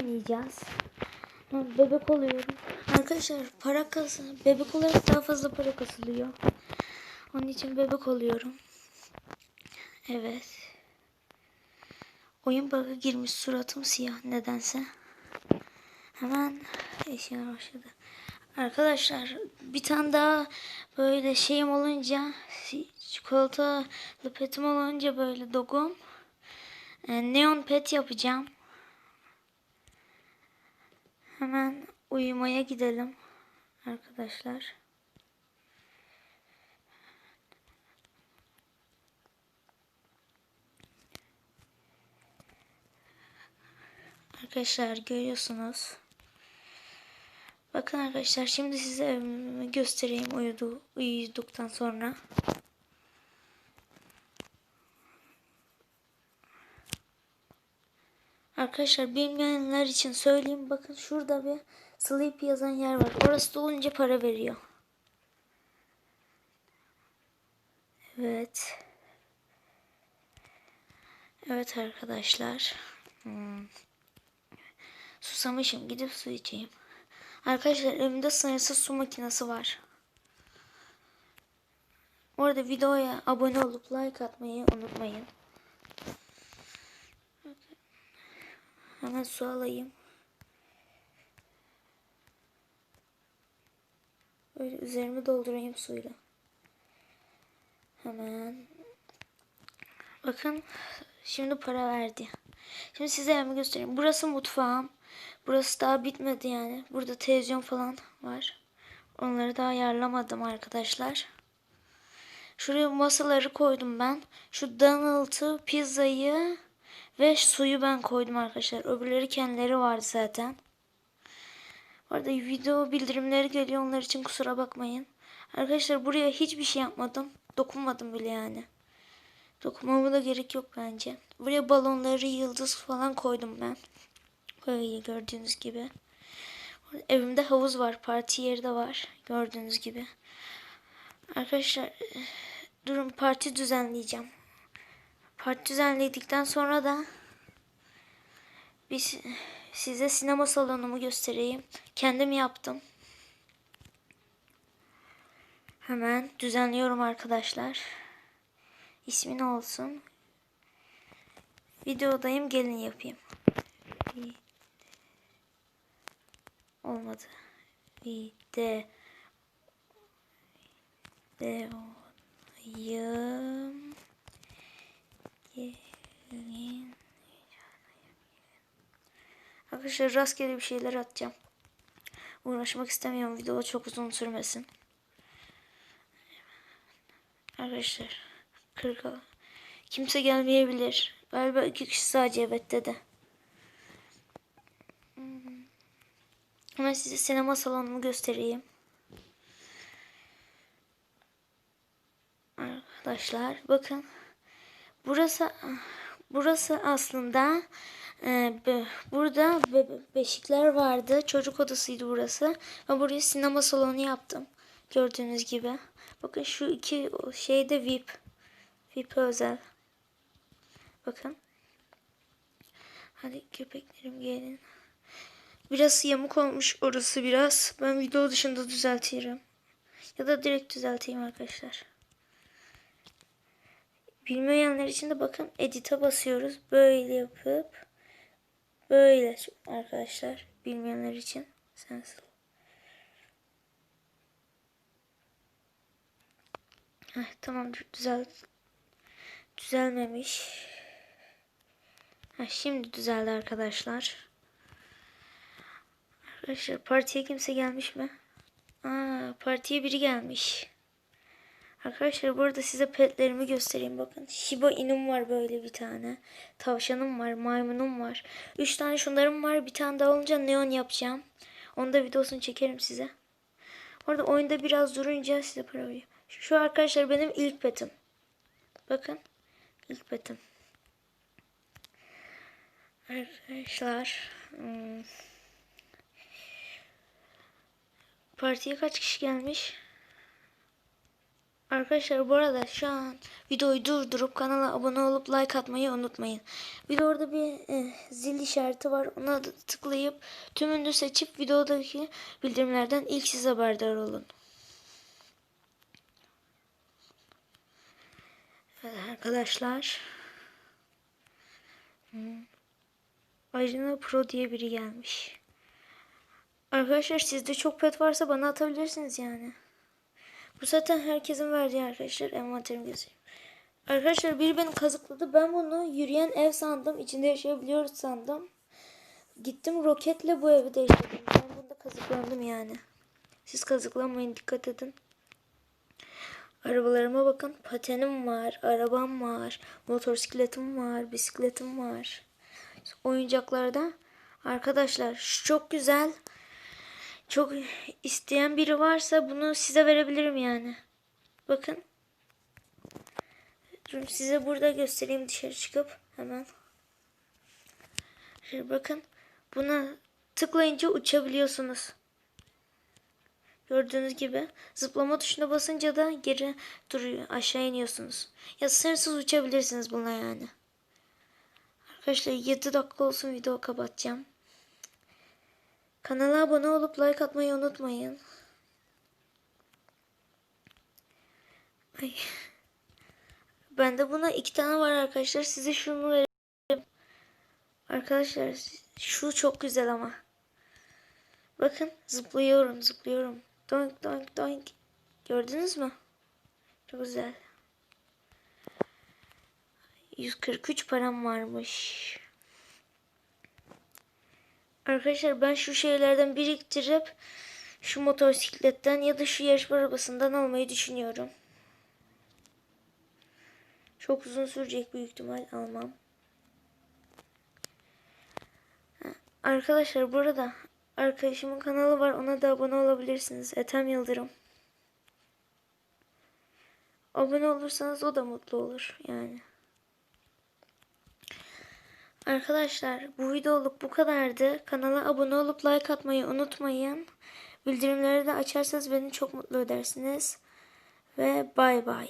oynayacağız. Ben bebek oluyorum. Arkadaşlar para kas bebek olarak daha fazla para kasılıyor. Onun için bebek oluyorum. Evet. Oyun bug'a girmiş suratım siyah nedense. Hemen eşya başladı. Arkadaşlar bir tane daha böyle şeyim olunca çikolatalı petim olunca böyle dogum e, neon pet yapacağım. Hemen uyumaya gidelim arkadaşlar. Arkadaşlar görüyorsunuz. Bakın arkadaşlar şimdi size evimi göstereyim uyudu, uyuduktan sonra. Arkadaşlar bilmeyenler için söyleyeyim. Bakın şurada bir sleep yazan yer var. Orası dolunca para veriyor. Evet. Evet arkadaşlar. Hmm. Susamışım. Gidip su içeyim. Arkadaşlar evimde sınırsız su makinesi var. Orada videoya abone olup like atmayı unutmayın. Hemen su alayım. Böyle üzerimi doldurayım suyla. Hemen. Bakın şimdi para verdi. Şimdi size evimi göstereyim. Burası mutfağım. Burası daha bitmedi yani. Burada televizyon falan var. Onları daha ayarlamadım arkadaşlar. Şuraya masaları koydum ben. Şu Donald'ı, pizzayı ve suyu ben koydum arkadaşlar. Öbürleri kendileri vardı zaten. Bu arada video bildirimleri geliyor. Onlar için kusura bakmayın. Arkadaşlar buraya hiçbir şey yapmadım. Dokunmadım bile yani. Dokunmama da gerek yok bence. Buraya balonları, yıldız falan koydum ben. Böyle gördüğünüz gibi. Evimde havuz var. Parti yeri de var. Gördüğünüz gibi. Arkadaşlar durun parti düzenleyeceğim. Parti düzenledikten sonra da biz size sinema salonumu göstereyim. Kendim yaptım. Hemen düzenliyorum arkadaşlar. İsmi olsun? Videodayım gelin yapayım. Olmadı. Vide Videoyum gelin Arkadaşlar rastgele bir şeyler atacağım. Uğraşmak istemiyorum. Video çok uzun sürmesin. Arkadaşlar 40 kimse gelmeyebilir. Galiba iki kişi sadece evet dedi. Hemen size sinema salonumu göstereyim. Arkadaşlar bakın. Burası burası aslında burada be, beşikler vardı. Çocuk odasıydı burası. Ve buraya sinema salonu yaptım. Gördüğünüz gibi. Bakın şu iki şeyde VIP. VIP özel. Bakın. Hadi köpeklerim gelin. Biraz yamuk olmuş orası biraz. Ben video dışında düzeltirim. Ya da direkt düzelteyim arkadaşlar. Bilmeyenler için de bakın edit'e basıyoruz. Böyle yapıp böyle arkadaşlar. Bilmeyenler için sensiz. Heh, tamam düzel düzelmemiş. Heh, şimdi düzeldi arkadaşlar. Arkadaşlar partiye kimse gelmiş mi? Aa, partiye biri gelmiş. Arkadaşlar burada size petlerimi göstereyim bakın. Shiba Inu'm var böyle bir tane. Tavşanım var, maymunum var. Üç tane şunlarım var. Bir tane daha olunca neon yapacağım. Onu da videosunu çekerim size. Orada oyunda biraz durunca size para. Şu, şu arkadaşlar benim ilk petim. Bakın. ilk petim. Arkadaşlar. Hmm. Partiye kaç kişi gelmiş? Arkadaşlar bu arada şu an videoyu durdurup kanala abone olup like atmayı unutmayın. Bir de orada bir e, zil işareti var. Ona da tıklayıp tümünü seçip videodaki bildirimlerden ilk siz haberdar olun. Evet arkadaşlar. Ajna Pro diye biri gelmiş. Arkadaşlar sizde çok pet varsa bana atabilirsiniz yani. Bu zaten herkesin verdiği arkadaşlar. Envanterim göstereyim. Arkadaşlar biri beni kazıkladı. Ben bunu yürüyen ev sandım. İçinde yaşayabiliyoruz sandım. Gittim roketle bu evi değiştirdim. Ben bunda kazıklandım yani. Siz kazıklanmayın dikkat edin. Arabalarıma bakın. Patenim var, arabam var, motosikletim var, bisikletim var. Oyuncaklarda arkadaşlar şu çok güzel. Çok isteyen biri varsa bunu size verebilirim yani. Bakın. Dur size burada göstereyim dışarı çıkıp hemen. Şöyle bakın. Buna tıklayınca uçabiliyorsunuz. Gördüğünüz gibi zıplama tuşuna basınca da geri duruyor. Aşağı iniyorsunuz. Ya sınırsız uçabilirsiniz buna yani. Arkadaşlar 7 dakika olsun video kapatacağım. Kanala abone olup like atmayı unutmayın. Ay. Bende buna iki tane var arkadaşlar. Size şunu vereyim. Arkadaşlar şu çok güzel ama. Bakın zıplıyorum zıplıyorum. Doink doink doink. Gördünüz mü? Çok güzel. 143 param varmış. Arkadaşlar ben şu şeylerden biriktirip şu motosikletten ya da şu yarışma arabasından almayı düşünüyorum. Çok uzun sürecek büyük ihtimal almam. Arkadaşlar burada arkadaşımın kanalı var. Ona da abone olabilirsiniz. Ethem Yıldırım. Abone olursanız o da mutlu olur yani. Arkadaşlar bu videoluk bu kadardı. Kanala abone olup like atmayı unutmayın. Bildirimleri de açarsanız beni çok mutlu edersiniz. Ve bay bay.